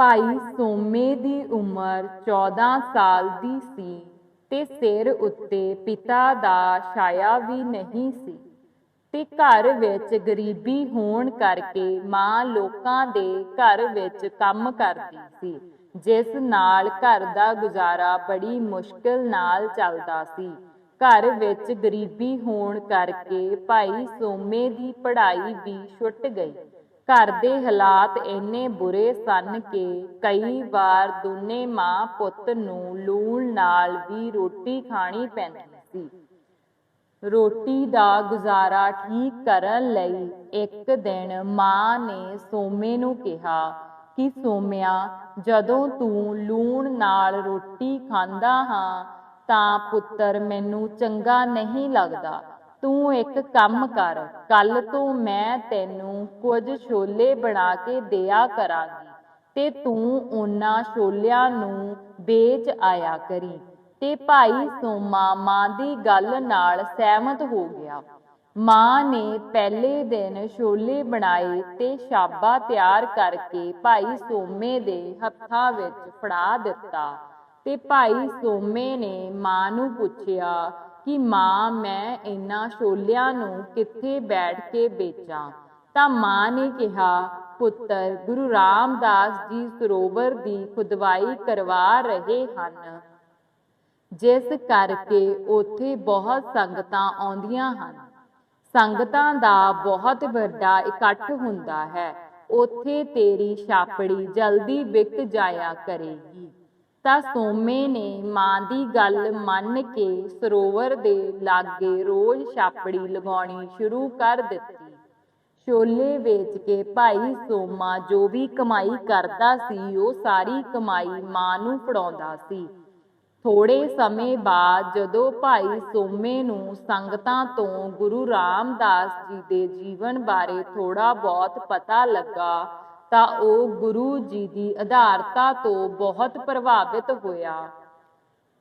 ਭਾਈ ਸੋਮੇ ਦੀ ਉਮਰ 14 ਸਾਲ ਦੀ ਸੀ ਤੇ ਸਿਰ ਉੱਤੇ ਪਿਤਾ ਦਾ ਛਾਇਆ ਵੀ ਨਹੀਂ ਸੀ ਤੇ ਘਰ ਵਿੱਚ ਗਰੀਬੀ ਹੋਣ ਕਰਕੇ ਮਾਂ ਲੋਕਾਂ ਦੇ ਘਰ ਵਿੱਚ ਕੰਮ ਕਰਦੀ ਸੀ, ਜਿਸ ਨਾਲ ਘਰ ਦਾ ਗੁਜ਼ਾਰਾ ਬੜੀ ਮੁਸ਼ਕਲ ਨਾਲ ਚੱਲਦਾ ਸੀ। ਘਰ ਵਿੱਚ ਗਰੀਬੀ ਹੋਣ ਕਰਕੇ ਭਾਈ ਸੋਮੇ ਦੀ ਪੜ੍ਹਾਈ ਵੀ ਛੁੱਟ ਗਈ। ਘਰ ਦੇ ਹਾਲਾਤ ਇੰਨੇ ਬੁਰੇ ਸਨ ਕਿ ਕਈ ਵਾਰ ਦੋਨੇ ਮਾਂ ਪੁੱਤ ਨੂੰ ਲੂਣ ਨਾਲ ਵੀ ਰੋਟੀ ਖਾਣੀ ਪੈਂਦੀ ਸੀ। ਰੋਟੀ ਦਾ ਗੁਜ਼ਾਰਾ ਠੀਕ ਕਰਨ ਲਈ ਇੱਕ ਦਿਨ ਮਾਂ ਨੇ ਸੋਮੇ ਨੂੰ ਕਿਹਾ ਕਿ, ਸੋਮਿਆ, ਜਦੋਂ ਤੂੰ ਲੂਣ ਨਾਲ ਰੋਟੀ ਖਾਂਦਾ ਹਾਂ ਤਾਂ ਪੁੱਤਰ ਮੈਨੂੰ ਚੰਗਾ ਨਹੀਂ ਲੱਗਦਾ। ਤੂੰ ਇੱਕ ਕੰਮ ਕਰ ਕੱਲ ਤੋਂ ਮੈਂ ਤੈਨੂੰ ਕੁਝ ਛੋਲੇ ਬਣਾ ਕੇ ਦਿਆ ਕਰਾਂਗੀ, ਤੇ ਤੂੰ ਉਹਨਾਂ ਛੋਲਿਆਂ ਨੂੰ ਵੇਚ ਆਇਆ ਕਰੀ। ਤੇ ਭਾਈ ਸੋਮਾ ਮਾਂ ਦੀ ਗੱਲ ਨਾਲ ਸਹਿਮਤ ਹੋ ਗਿਆ। ਮਾਂ ਨੇ ਪਹਿਲੇ ਦਿਨ ਛੋਲੇ ਬਣਾਏ ਤੇ ਸ਼ਾਬਾ ਤਿਆਰ ਕਰਕੇ ਭਾਈ ਸੋਮੇ ਦੇ ਹੱਥਾਂ ਵਿੱਚ ਫੜਾ ਦਿੱਤਾ। ਤੇ ਭਾਈ ਸੋਮੇ ਨੇ ਮਾਂ ਨੂੰ ਪੁੱਛਿਆ ਕਿ ਮਾਂ, ਮੈਂ ਇਹਨਾਂ ਛੋਲਿਆਂ ਨੂੰ ਕਿੱਥੇ ਬੈਠ ਕੇ ਵੇਚਾਂ? ਤਾਂ ਮਾਂ ਨੇ ਕਿਹਾ, ਪੁੱਤਰ, ਗੁਰੂ ਰਾਮਦਾਸ ਜੀ ਸਰੋਵਰ ਦੀ ਖੁਦਵਾਈ ਕਰਵਾ ਰਹੇ ਹਨ। ਜਿਸ ਕਰਕੇ ਉੱਥੇ ਬਹੁਤ ਸੰਗਤਾਂ ਆਉਂਦੀਆਂ ਹਨ। ਸੰਗਤਾਂ ਦਾ ਬਹੁਤ ਵੱਡਾ ਇਕੱਠ ਹੁੰਦਾ ਹੈ। ਉੱਥੇ ਤੇਰੀ ਛਾਪੜੀ ਜਲਦੀ ਵਿਕ ਜਾਇਆ ਕਰੇਗੀ। ਤਾਂ ਸੋਮੇ ਨੇ ਮਾਂ ਦੀ ਗੱਲ ਮੰਨ ਕੇ ਸਰੋਵਰ ਦੇ ਲਾਗੇ ਰੋਜ਼ ਛਾਪੜੀ ਲਗਾਉਣੀ ਸ਼ੁਰੂ ਕਰ ਦਿੱਤੀ। ਛੋਲੇ ਵੇਚ ਕੇ ਭਾਈ ਸੋਮਾ ਜੋ ਵੀ ਕਮਾਈ ਕਰਦਾ ਸੀ, ਉਹ ਸਾਰੀ ਕਮਾਈ ਮਾਂ ਨੂੰ ਫੜਾਉਂਦਾ ਸੀ। ਥੋੜੇ ਸਮੇਂ ਬਾਅਦ ਜਦੋਂ ਭਾਈ ਸੋਮੇ ਨੂੰ ਸੰਗਤਾਂ ਤੋਂ ਗੁਰੂ ਰਾਮਦਾਸ ਜੀ ਦੇ ਜੀਵਨ ਬਾਰੇ ਥੋੜਾ ਬਹੁਤ ਪਤਾ ਲੱਗਾ ਤਾਂ ਉਹ ਗੁਰੂ ਜੀ ਦੀ ਆਧਾਰਤਾ ਤੋਂ ਬਹੁਤ ਪ੍ਰਭਾਵਿਤ ਹੋਇਆ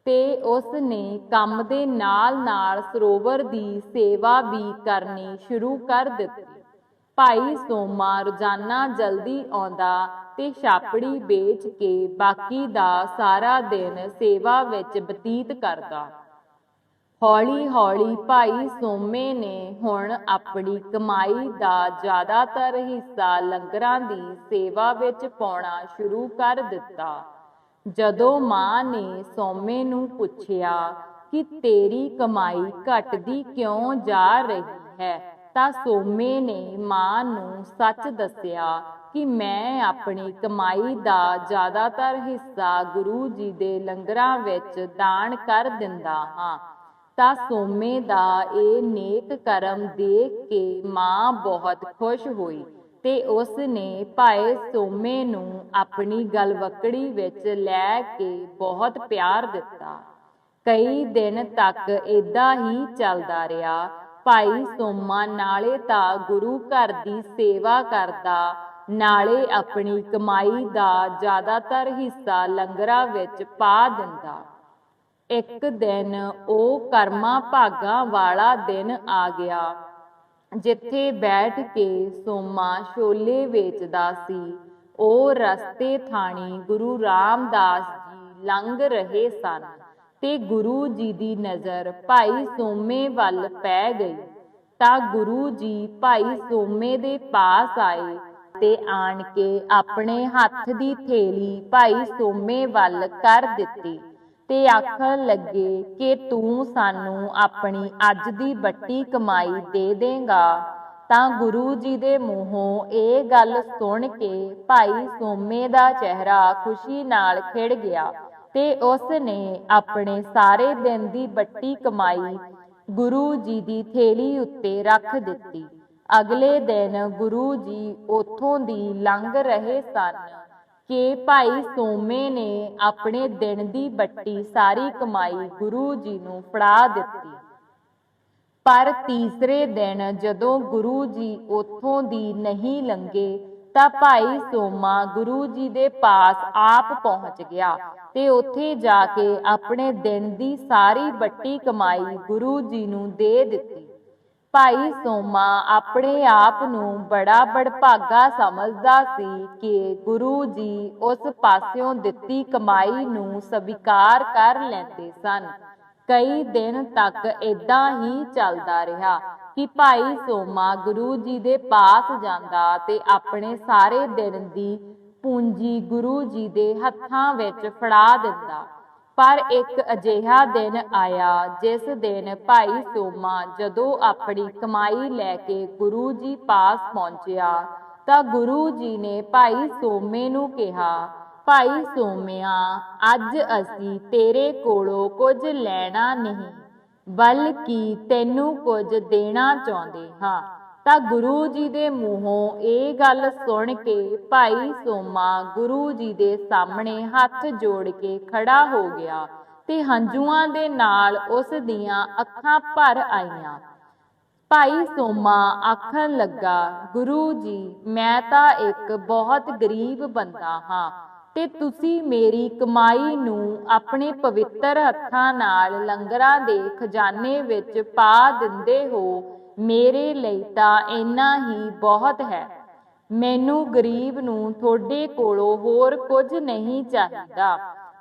ਤੇ ਉਸ ਨੇ ਕੰਮ ਦੇ ਨਾਲ-ਨਾਲ ਸਰੋਵਰ ਦੀ ਸੇਵਾ ਵੀ ਕਰਨੀ ਸ਼ੁਰੂ ਕਰ ਦਿੱਤੀ। ਭਾਈ ਸੋਮਾ ਰੋਜ਼ਾਨਾ ਜਲਦੀ ਆਉਂਦਾ ਤੇ ਛਾਪੜੀ ਵੇਚ ਕੇ ਬਾਕੀ ਦਾ ਸਾਰਾ ਦਿਨ ਸੇਵਾ ਵਿੱਚ ਬਤੀਤ ਕਰਦਾ। ਹੌਲੀ-ਹੌਲੀ ਭਾਈ ਸੋਮੇ ਨੇ ਹੁਣ ਆਪਣੀ ਕਮਾਈ ਦਾ ਜ਼ਿਆਦਾਤਰ ਹਿੱਸਾ ਲੰਗਰਾਂ ਦੀ ਸੇਵਾ ਵਿੱਚ ਪਾਉਣਾ ਸ਼ੁਰੂ ਕਰ ਦਿੱਤਾ। ਜਦੋਂ ਮਾਂ ਨੇ ਸੋਮੇ ਨੂੰ ਪੁੱਛਿਆ ਕਿ ਤੇਰੀ ਕਮਾਈ ਘਟਦੀ ਕਿਉਂ ਜਾ ਰਹੀ ਹੈ, ਤਾਂ ਸੋਮੇ ਨੇ ਮਾਂ ਨੂੰ ਸੱਚ ਦੱਸਿਆ ਕਿ ਮੈਂ ਆਪਣੀ ਕਮਾਈ ਦਾ ਜ਼ਿਆਦਾਤਰ ਹਿੱਸਾ ਗੁਰੂ ਜੀ ਦੇ ਲੰਗਰਾਂ ਵਿੱਚ ਦਾਨ ਕਰ ਦਿੰਦਾ ਹਾਂ। ਤਾਂ ਸੋਮੇ ਦਾ ਇਹ ਨੇਕ ਕਰਮ ਦੇਖ ਕੇ ਮਾਂ ਬਹੁਤ ਖੁਸ਼ ਹੋਈ ਤੇ ਉਸ ਨੇ ਭਾਈ ਸੋਮੇ ਨੂੰ ਆਪਣੀ ਗਲਵਕੜੀ ਵਿੱਚ ਲੈ ਕੇ ਬਹੁਤ ਪਿਆਰ ਦਿੱਤਾ। ਕਈ ਦਿਨ ਤੱਕ ਇਦਾਂ ਹੀ ਚੱਲਦਾ ਰਿਹਾ। ਭਾਈ ਸੋਮਾ ਨਾਲੇ ਤਾਂ ਗੁਰੂ ਘਰ ਦੀ ਸੇਵਾ ਕਰਦਾ, ਨਾਲੇ ਆਪਣੀ ਕਮਾਈ ਦਾ ਜ਼ਿਆਦਾਤਰ ਹਿੱਸਾ ਲੰਗਰਾਂ ਵਿੱਚ ਪਾ ਦਿੰਦਾ। ਇੱਕ ਦਿਨ ਉਹ ਕਰਮਾ ਭਾਗਾ ਵਾਲਾ ਦਿਨ ਆ ਗਿਆ। ਜਿੱਥੇ ਬੈਠ ਕੇ ਸੋਮਾ ਛੋਲੇ ਵੇਚਦਾ ਸੀ। ਉਹ ਰਸਤੇ ਥਾਣੀ ਗੁਰੂ ਰਾਮਦਾਸ ਜੀ ਲੰਘ ਰਹੇ ਸਨ ਤੇ ਗੁਰੂ ਜੀ ਦੀ ਨਜ਼ਰ ਭਾਈ ਸੋਮੇ ਵੱਲ ਪੈ ਗਈ। ਤਾਂ ਗੁਰੂ ਜੀ ਭਾਈ ਸੋਮੇ ਦੇ ਪਾਸ ਆਏ ਤੇ ਆਣ ਕੇ ਆਪਣੇ ਹੱਥ ਦੀ ਥੇਲੀ ਭਾਈ ਸੋਮੇ ਵੱਲ ਕਰ ਦਿੱਤੀ। ਤੇ ਆਖਣ ਲੱਗੇ ਕਿ ਤੂੰ ਸਾਨੂੰ ਆਪਣੀ ਅੱਜ ਦੀ ਬੱਟੀ ਕਮਾਈ ਦੇ ਦੇਂਗਾ। ਤਾਂ ਗੁਰੂ ਜੀ ਦੇ ਮੂੰਹੋਂ ਇਹ ਗੱਲ ਸੁਣ ਕੇ ਭਾਈ ਸੋਮੇ ਦਾ ਚਿਹਰਾ ਖੁਸ਼ੀ ਨਾਲ ਖਿੜ ਗਿਆ ਤੇ ਉਸ ਨੇ ਆਪਣੇ ਸਾਰੇ ਦਿਨ ਦੀ ਵੱਟੀ ਕਮਾਈ ਗੁਰੂ ਜੀ ਦੀ ਥੇਲੀ ਉੱਤੇ ਰੱਖ ਦਿੱਤੀ। ਅਗਲੇ ਦਿਨ ਗੁਰੂ ਜੀ ਉਥੋਂ ਦੀ ਲੰਘ ਰਹੇ ਸਨ। ਕਿ ਭਾਈ ਸੋਮੇ ਨੇ ਆਪਣੇ ਦਿਨ ਦੀ ਬੱਟੀ ਸਾਰੀ ਕਮਾਈ ਗੁਰੂ ਜੀ ਨੂੰ ਫੜਾ ਦਿੱਤੀ। ਪਰ ਤੀਸਰੇ ਦਿਨ ਜਦੋਂ ਗੁਰੂ ਜੀ ਉਥੋਂ ਦੀ ਨਹੀਂ ਲੰਘੇ, ਤਾਂ ਭਾਈ ਸੋਮਾ ਗੁਰੂ ਜੀ ਦੇ ਪਾਸ ਆਪ ਪਹੁੰਚ ਗਿਆ ਤੇ ਉੱਥੇ ਜਾ ਕੇ ਆਪਣੇ ਦਿਨ ਦੀ ਸਾਰੀ ਬੱਟੀ ਕਮਾਈ ਗੁਰੂ ਜੀ ਨੂੰ ਦੇ ਦਿੱਤੀ। ਭਾਈ ਸੋਮਾ ਆਪਣੇ ਆਪ ਨੂੰ ਬੜਾ ਬੜਭਾਗਾ ਸਮਝਦਾ ਸੀ ਕਿ ਗੁਰੂ ਜੀ ਉਸ ਪਾਸਿਓਂ ਦਿੱਤੀ ਕਮਾਈ ਨੂੰ ਸਵੀਕਾਰ ਕਰ ਲੈਂਦੇ ਸਨ। ਕਈ ਦਿਨ ਤੱਕ ਇਦਾਂ ਹੀ ਚੱਲਦਾ ਰਿਹਾ ਕਿ ਭਾਈ ਸੋਮਾ ਗੁਰੂ ਜੀ ਦੇ ਪਾਸ ਜਾਂਦਾ ਤੇ ਆਪਣੇ ਸਾਰੇ ਦਿਨ ਦੀ ਪੂੰਜੀ ਗੁਰੂ ਜੀ ਦੇ ਹੱਥਾਂ ਵਿੱਚ ਫੜਾ ਦਿੰਦਾ। ਪਰ ਇੱਕ ਅਜਿਹਾ ਦਿਨ ਆਇਆ, ਜਿਸ ਦਿਨ ਭਾਈ ਸੋਮਾ ਜਦੋਂ ਆਪਣੀ ਕਮਾਈ ਲੈ ਕੇ ਗੁਰੂ ਜੀ ਪਾਸ ਪਹੁੰਚਿਆ, ਤਾਂ ਗੁਰੂ ਜੀ ਨੇ ਭਾਈ ਸੋਮੇ ਨੂੰ ਕਿਹਾ, ਭਾਈ ਸੋਮਿਆ, ਅੱਜ ਅਸੀਂ ਤੇਰੇ ਕੋਲੋਂ ਕੁਝ ਲੈਣਾ ਨਹੀਂ, ਬਲਕਿ ਤੈਨੂੰ ਕੁਝ ਦੇਣਾ ਚਾਹੁੰਦੇ ਹਾਂ। ਤਾਂ ਗੁਰੂ ਜੀ ਦੇ ਮੂੰਹੋਂ ਇਹ ਗੱਲ ਸੁਣ ਕੇ ਭਾਈ ਸੋਮਾ ਗੁਰੂ ਜੀ ਦੇ ਸਾਹਮਣੇ ਹੱਥ ਜੋੜ ਕੇ ਖੜਾ ਹੋ ਗਿਆ ਤੇ ਹੰਝੂਆਂ ਦੇ ਨਾਲ ਉਸ ਦੀਆਂ ਅੱਖਾਂ ਭਰ ਆਈਆਂ। ਭਾਈ ਸੋਮਾ ਆਖਣ ਲੱਗਾ, ਗੁਰੂ ਜੀ, ਮੈਂ ਤਾਂ ਇੱਕ ਬਹੁਤ ਗਰੀਬ ਬੰਦਾ ਹਾਂ। ਤੇ ਤੁਸੀਂ ਮੇਰੀ ਕਮਾਈ ਨੂੰ ਆਪਣੇ ਪਵਿੱਤਰ ਹੱਥਾਂ ਨਾਲ ਲੰਗਰਾਂ ਦੇ ਖਜ਼ਾਨੇ ਵਿੱਚ ਪਾ ਦਿੰਦੇ ਹੋ, ਮੇਰੇ ਲਈ ਤਾਂ ਇੰਨਾ ਹੀ ਬਹੁਤ ਹੈ। ਮੈਨੂੰ ਗਰੀਬ ਨੂੰ ਤੁਹਾਡੇ ਕੋਲੋਂ ਹੋਰ ਕੁਝ ਨਹੀਂ ਚਾਹੀਦਾ।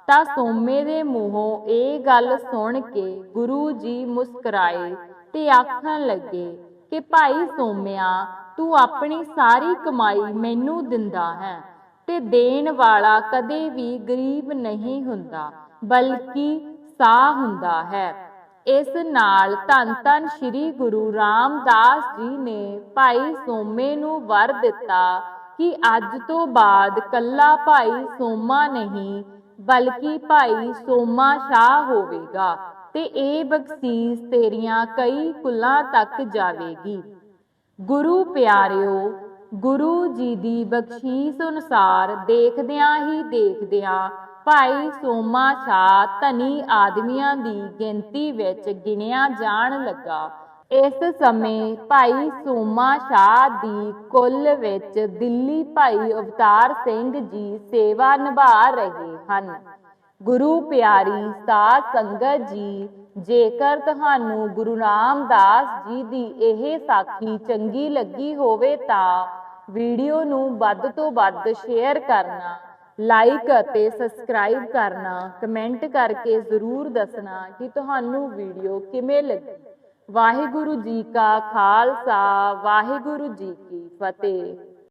ਤਾਂ ਸੋਮੇ ਦੇ ਮੂੰਹੋਂ ਇਹ ਗੱਲ ਸੁਣ ਕੇ ਗੁਰੂ ਜੀ ਮੁਸਕਰਾਏ ਤੇ ਆਖਣ ਲੱਗੇ ਕਿ, ਭਾਈ ਸੋਮਿਆ, ਤੂੰ ਆਪਣੀ ਸਾਰੀ ਕਮਾਈ ਮੈਨੂੰ ਦਿੰਦਾ ਹੈ। ਤੇ ਦੇਣ ਵਾਲਾ ਕਦੇ ਵੀ ਗਰੀਬ ਨਹੀਂ ਹੁੰਦਾ, ਬਲਕਿ ਸਾਹ ਹੁੰਦਾ ਹੈ। ਇਸ ਨਾਲ ਧੰਨ ਧੰਨ ਸ੍ਰੀ ਗੁਰੂ ਰਾਮਦਾਸ ਜੀ ਨੇ ਭਾਈ ਸੋਮੇ ਨੂੰ ਵਰ ਦਿੱਤਾ ਕਿ ਅੱਜ ਤੋਂ ਬਾਅਦ ਕੱਲਾ ਭਾਈ ਸੋਮਾ ਨਹੀਂ, ਬਲਕਿ ਭਾਈ ਸੋਮਾ ਸ਼ਾਹ ਹੋਵੇਗਾ ਤੇ ਇਹ ਬਖਸ਼ੀਸ਼ ਤੇਰੀਆਂ ਕਈ ਕੁਲਾਂ ਤੱਕ ਜਾਵੇਗੀ। ਗੁਰੂ ਪਿਆਰਿਓ ਗੁਰੂ ਜੀ ਦੀ ਬਖਸ਼ੀਸ਼ ਅਨੁਸਾਰ ਦੇਖਦਿਆਂ ਹੀ ਦੇਖਦਿਆਂ ਭਾਈ ਸੋਮਾ ਸ਼ਾਹ ਧਨੀ ਆਦਮੀਆਂ ਦੀ ਗਿਣਤੀ ਵਿੱਚ ਗਿਣਿਆ ਜਾਣ ਲੱਗਾ। ਇਸ ਸਮੇਂ ਭਾਈ ਸੋਮਾ ਸ਼ਾਹ ਦੀ ਕੁੱਲ ਵਿੱਚ ਦਿੱਲੀ ਭਾਈ ਅਵਤਾਰ ਸਿੰਘ ਜੀ ਸੇਵਾ ਨਿਭਾ ਰਹੇ ਹਨ। ਗੁਰੂ ਪਿਆਰੀ ਸਾਧ ਸੰਗਤ ਜੀ ਜੇਕਰ ਤੁਹਾਨੂੰ ਗੁਰੂ ਰਾਮਦਾਸ ਜੀ ਦੀ ਇਹ ਸਾਖੀ ਚੰਗੀ ਲੱਗੀ ਹੋਵੇ ਤਾਂ ਵੀਡੀਓ ਨੂੰ ਵੱਧ ਤੋਂ ਵੱਧ ਸ਼ੇਅਰ ਕਰਨਾ ਲਾਈਕ ਅਤੇ ਸਬਸਕ੍ਰਾਈਬ ਕਰਨਾ, ਕਮੈਂਟ ਕਰਕੇ ਜ਼ਰੂਰ ਦੱਸਣਾ ਕਿ ਤੁਹਾਨੂੰ ਵੀਡੀਓ ਕਿਵੇਂ ਲੱਗੀ। ਵਾਹਿਗੁਰੂ ਜੀ ਕਾ ਖਾਲਸਾ, ਵਾਹਿਗੁਰੂ ਜੀ ਕੀ ਫਤਿਹ।